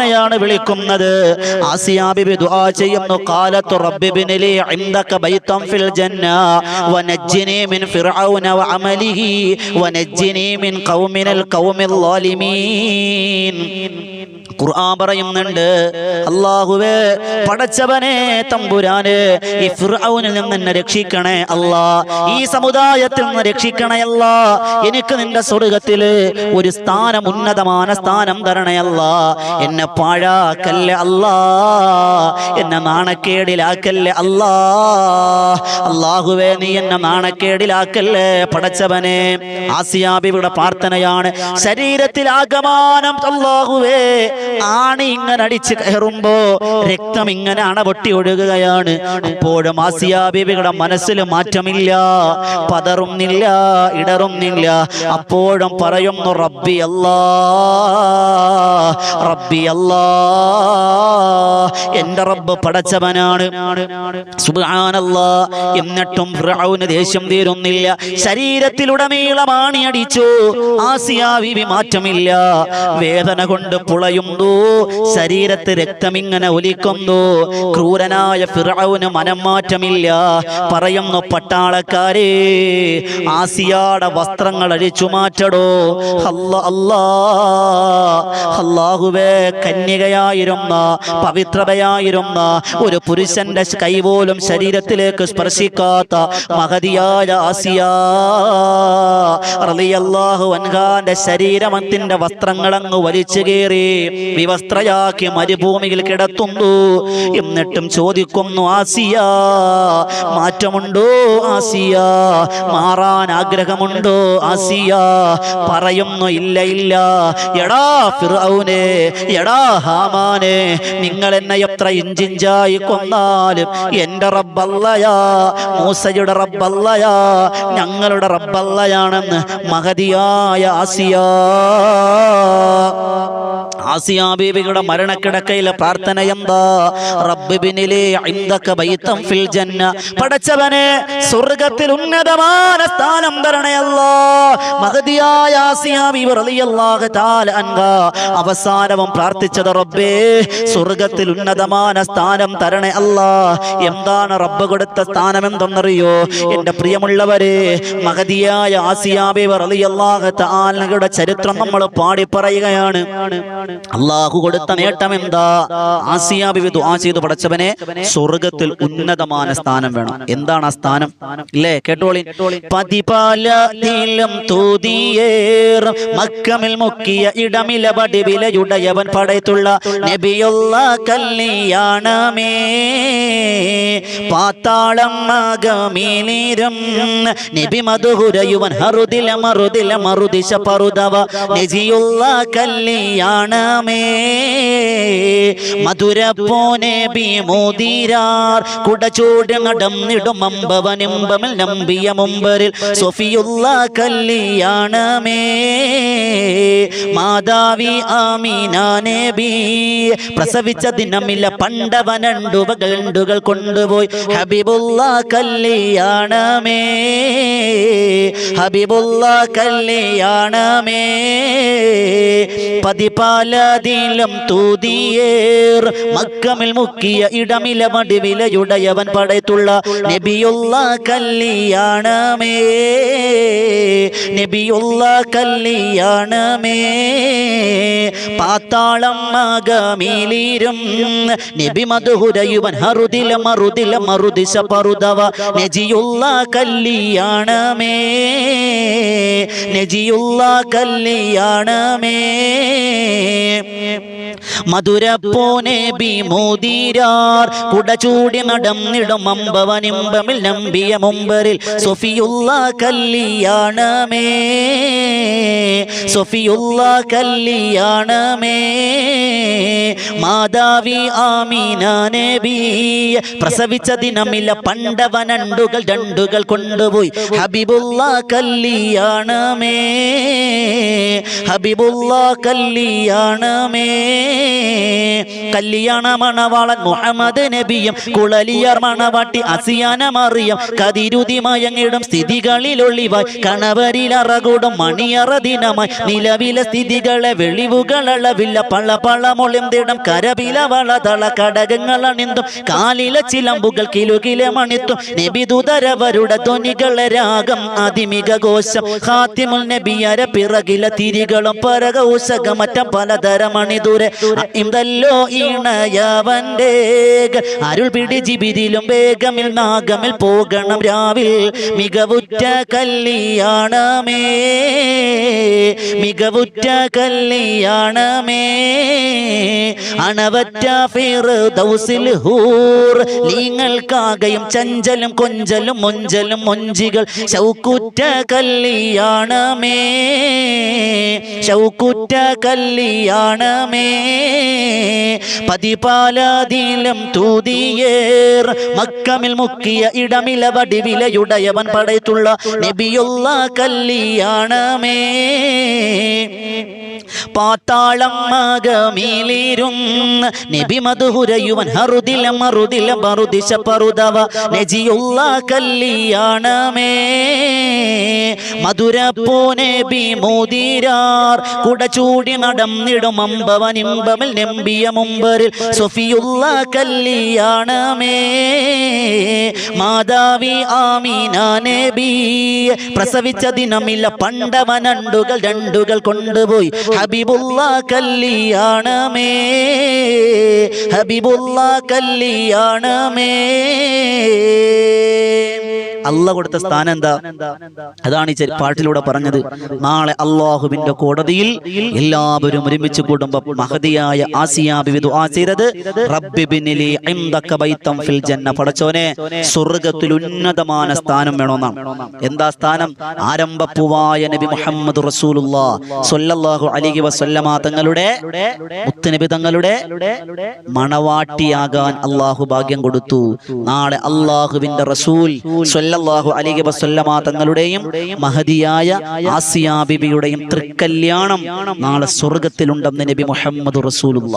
ാണ് വിളിക്കുന്നത്? ആസിയാബിബി ദുആ ചെയ്യുന്നു. ഖാലത്തു റബ്ബിബ്നി ലി ഇൻദക ബൈതൻ ഫിൽ ജന്ന. വനജ്ജിനി മിൻ ഫിർഔന വഅമലിഹി വനജ്ജിനി മിൻ ഖൗമിനൽ ഖൗമിൽ ളാലിമീൻ. ഖുർആൻ പറയുന്നുണ്ട്. അല്ലാഹുവേ പടച്ചവനെ തമ്പുരാന് ഈ ഫിർഔനിൽ നിന്ന് എന്നെ രക്ഷിക്കണേ അല്ലാ. ഈ സമുദായത്തിൽ നിന്ന് രക്ഷിക്കണേ അല്ലാ. എനിക്ക് നിന്റെ സ്വർഗത്തിൽ ഒരു സ്ഥാനം ഉന്നതമായ സ്ഥാനം തരണേ അല്ലാ. എന്നെ പാഴാക്കല്ലേ അല്ലാ. എന്നെ നാണക്കേടിലാക്കല്ലേ അല്ലാ. അല്ലാഹുവേ നീ എന്നെ നാണക്കേടിലാക്കല്ലേ പടച്ചവനെ. ആസിയാബിയുടെ പ്രാർത്ഥനയാണ്. ശരീരത്തിൽ ആകമാനം അല്ലാഹുവേ. ആണി ഇങ്ങനെ അടിച്ച് കയറുമ്പോ രക്തം ഇങ്ങനെ അണപൊട്ടി ഒഴുകുകയാണ്. അപ്പോഴും ആസിയാബിയുടെ മനസ്സിൽ മാറ്റമില്ല. പതറുന്നില്ല ഇടറുന്നില്ല. അപ്പോഴും പറയുന്നു റബ്ബി അല്ലാ റബ്ബി അല്ലാ. എന്റെ റബ്ബ് പടച്ചവനാണ്. സുബ്ഹാനല്ലാ. എന്നിട്ടും ഫിർഔന് ദേഷ്യം തീരുന്നില്ല. ശരീരത്തിലുടനീളം ആണിയടിച്ചു ആസിയ ബീബി മാറ്റമില്ല. വേദന കൊണ്ട് പുളയുന്നു ശരീരത്ത് രക്തമിങ്ങനെ ഒലിക്കുന്നു. ക്രൂരനായ ഫിറൌന് മനം മാറ്റമില്ല. പറയുന്നു പട്ടാളക്കാരെ ആസിയാട വസ്ത്രങ്ങൾ അഴിച്ചു മാറ്റടോ. അല്ലാ അല്ലാഹുവേ കന്യകയായിരുന്ന പവിത്രതയായിരുന്ന ഒരു പുരുഷന്റെ കൈ പോലും ശരീരത്തിലേക്ക് സ്പർശിക്കാത്ത മഹതിയായ ആസിയ റളിയല്ലാഹു അൻഹാന്റെ ശരീരമത്തിന്റെ വസ്ത്രങ്ങളങ്ങ് വലിച്ചു കയറി. വിവസ്ത്രയാക്കി മരുഭൂമിയിൽ കിടത്തുന്നു. എന്നിട്ടും ചോദിക്കുന്നു ആസിയ മാറ്റമുണ്ടോ ആസിയ? മാറാൻ ആഗ്രഹമുണ്ടോ ആസിയ? പറയുന്നു ഇല്ല ഇല്ല. എടാ ഫിറൗനെ എടാ ഹാമാനെ നിങ്ങൾ എന്നെ എത്ര ഇഞ്ചിഞ്ചായി കൊന്നാലും എന്റെ റബ്ബല്ലയാ മൂസയുടെ റബ്ബല്ലയാ ഞങ്ങളുടെ റബ്ബല്ലയാണെന്ന് മഹതിയായ ആസിയ. ആസിയ ബീവിയുടെ മരണക്കിടക്കയിലെ പ്രാർത്ഥന എന്താ? റബ്ബിബിനിലെ ഇന്ദക ബൈതം ഫിൽ ജന്ന. പടച്ചവനെ സ്വർഗത്തിൽ ഉന്നതമായ സ്ഥാനം തരണേ തരണയല്ലോ മഹദിയായ ആസിയ റളിയല്ലാഹു തആല അൻഹ. അവസാനവും പ്രാർത്ഥിച്ചത് റബ്ബേ സ്വർഗത്തിൽ ഉന്നതമായ സ്ഥാനം തരണേ അല്ലാ. എന്താണ് റബ്ബ് കൊടുത്ത സ്ഥാനം എന്തെന്നറിയോ? എന്റെ പ്രിയമുള്ളവരെ മഹദിയായ ആസിയാബി റളിയല്ലാഹു തആലയുടെ ചരിത്രം നമ്മൾ പാടി പറയുകയാണ് അള്ളാഹു കൊടുത്ത നേട്ടം എന്താ ആസിയ ബിബി ദുആ ചെയ്തു പഠിച്ചവനെ സ്വർഗത്തിൽ ഉന്നതമായ സ്ഥാനം വേണം. എന്താണ് ആ സ്ഥാനം? ഇല്ലേ? കേട്ടോളി. പതിപാലും തൂതിയേറും. മക്കമിൽ മുക്കിയ ഇടമില പടിവിലയുടയവൻ പടയത്തുള്ള നബിയുള്ള കല്യാണമേ. പാത്താളം മകമീനീരം നബി മധുഹുരയുവൻ ഹറുദില മറുദില മറുദിശ പറുതവ. നജിയുള്ള കല്യാണമേ. മധുരപ്പോനെ ബിമോദിരാർ കുടചൂട് നടന്നിടും അമ്പവനിമ്പമിൽ നമ്പിയ മുമ്പരിൽ സൊഫിയുള്ള കല്യാണമേ. മാതാവി ആമീനാനെ ബി പ്രസവിച്ച ദിനമില്ല പണ്ടവനണ്ടുവകളുണ്ടുകൾ കൊണ്ടുപോയി ഹബീബുള്ള കല്യാണമേ. ഹബീബുള്ള കല്യാണമേ. പതിപാലതിലും തൂതിയേർ മക്കമിൽ മുക്കിയ ഇടമില മടിവിലയുടയവൻ പടയത്തുള്ള നബിയുള്ള കല്യാണമേ. നബിയുള്ള കല്യാണമേ. പാത്താളം മകമിലിരും നബി മധുഹുരയുവൻ ഹറുദില മറുദില മറുദിശ പറുതവ. നജിയുള്ള കല്യാണമേ. നജിയുള്ള കല്യാണമേ. മധുരപ്പോനെ ബിമോദീരാർ കുടചൂടി നടന്നിടും അമ്പവനിമ്പമിൽ നമ്പിയ മുമ്പറിൽ സൊഫിയുള്ള കല്യാണമേ. സൊഫിയുള്ള കല്യാണമേ. മാതാവി ആമീന നബി. പ്രസവിച്ച ദിനമില്ല പണ്ടവനണ്ടുകൾ രണ്ടുകൾ കൊണ്ടുപോയി. ഹബിബുള്ള കല്ലിയാണ് മേ ഹബിബുള്ള കല്ലിയാണ് കല്യാണമേ. കല്യാണ മണവാളൻ മുഹമ്മദ് നബിയും കുളലിയർ മണവാട്ടി അസിയാന മറിയം കതിരുതി മയങ്ങിടും സ്ഥിതികളിൽ ഒളിവായി കണവരിലറകൂടും മണിയറ ദിനമായി. നിലവിലെ സ്ഥിതികളെ വെളിവുകളളവില്ല പള്ള പള്ള മൊളിന്തിടം വളതള കടകങ്ങൾ അണിന്തും. കാലിലെ ചിലമ്പുകൾ കിലുകിലെ മണിത്തും. നബിദുതരവരുടെ ധ്വനികളെ രാഗം അതിമിക കോശം ഹാത്തിമുൽ നബിയര പിറകിലെ തിരികളും പരകൗശകമറ്റം പലതരം ഇതല്ലോ ഈണയവന്റെ അരുൾ പിടി ജിബിരിലും വേഗമിൽ നാഗമിൽ പോകണം രാവിൽ. മികവുറ്റ കല്യാണമേ മികവുറ്റ കല്യാണമേ. അണവറ്റ ഫിർദൗസിൽ ഹൂർ നിങ്ങൾക്കാകയും ചഞ്ചലും കൊഞ്ചലും മൊഞ്ചലും മൊഞ്ചികൾ. ശൗക്കുറ്റ കല്യാണമേ ശൗക്കുറ്റ കല്യാണമേ. പതിപാലാതീലം തൂതിയേർ. മക്കമിൽ മുക്കിയ ഇടമില വടിവിലയുടയവൻ പടയത്തുള്ള നബിയുള്ള കല്ലിയാണമേ പാത്താളം മകമീലിരുന്ന് നബി മധുഹുരയുവൻ ഹറുതില മറുതില മറുദിശ പറുതവ. നജിയുള്ള കല്യാണമേ. മധുരപ്പൂ നബി കുട ചൂടി നടന്നിടും അമ്പവനിമ്പമിൽ നെമ്പിയ മുമ്പരിൽ സൊഫിയുള്ള കല്യാണമേ. മാതാവി ആമീന നബി. പ്രസവിച്ച ദിനമില്ല പണ്ടവനണ്ടുകൾ രണ്ടുകൾ കൊണ്ടുപോയി. ഹബിബുള്ള കല്യാണമേ. ഹബിബുള്ള കല്യാണമേ. അല്ല കൊടുത്ത സ്ഥാനം എന്താ? അതാണ് ഈ പാട്ടിലൂടെ പറഞ്ഞത്. നാളെ അള്ളാഹുവിന്റെ കോടതിയിൽ എല്ലാവരും ഒരുമിച്ച് കൂടുമ്പോ മഹതിയായ ആസിയ ബിബി ദുആ ചെയ്തത് ഫിൽ ജന്ന പടച്ചോനെ സ്വർഗത്തിൽ ഉന്നതമായ സ്ഥാനം വേണമെന്നാണ്. എന്താ സ്ഥാനം? ആരംഭപ്പുവായ നബി മുഹമ്മദ് റസൂലുള്ളാ സ്വല്ലല്ലാഹു അലൈഹി വസല്ലമ തങ്ങളുടെ മുത്തുനബി തങ്ങളുടെ മണവാട്ടിയാകാൻ അള്ളാഹു ഭാഗ്യം കൊടുത്തു. നാളെ അള്ളാഹുവിന്റെ റസൂൽ സ്വല്ലല്ലാഹു അലൈഹി വസല്ലമ തങ്ങളുടെയും മഹതിയായ ആസിയ ബിബിയുടെയും തൃക്കല്യാണം നാളെ സ്വർഗത്തിലുണ്ടെന്ന് നബി മുഹമ്മദ് റസൂലുള്ള.